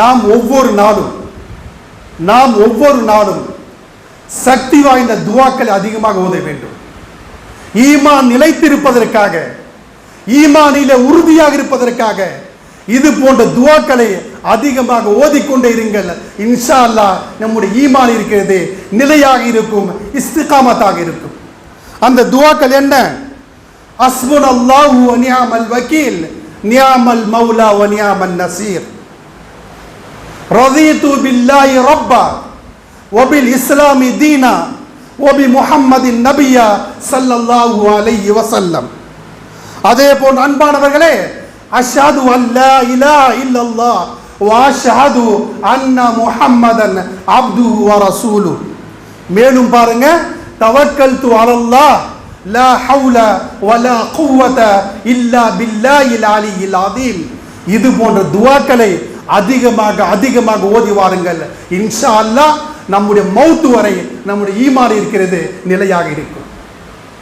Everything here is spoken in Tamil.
நாம் ஒவ்வொரு நாளும் நாம் ஒவ்வொரு நாளும் சக்தி வாய்ந்த துவாக்கள் அதிகமாக ஓத வேண்டும். ஈமான் நிலைத்திருப்பதற்காக ஈமானில உறுதியாக இருப்பதற்காக இது போன்ற துவாக்களை அதிகமாக ஓதிக்கொண்டே இருங்கள். இன்ஷா அல்லாஹ் நம்முடைய ஈமான் இருக்கிறது நிலையாக இருக்கும் இஸ்திகாமத்தாக இருக்கும். அந்த துவாக்கள் என்ன? அஸ்முன் அல்லாஹு நியாமல் வக்கீல் நியாமல் மௌலா வ நியாமல் நசீர். ரதீது பில்லாஹி ரப்பா ஒபில் இஸ்லாமி தீனா ஒபி முஹம்மதின் நபியா சல்லல்லாஹு அலைஹி வசல்லம் அதே போன்ற அன்பானவர்களே அஷாது அல்லா இலா இல்லல்லா வாஷாது அன்ன முஹம்மதன் அப்து வரசூலு மேலும் பாருங்க தவக்கல் து அலல்லாஹ் லா ஹவுல வலா குவத இல்லா பில்லா இல் அலி அதீம் இது போன்ற துவாக்களை அதிகமாக அதிகமாக ஓதி வாருங்கள். இன்ஷா அல்லாஹ் நம்முடைய மௌத்து வரை நம்முடைய ஈமான் இருக்கிறது நிலையாக இருக்கும்.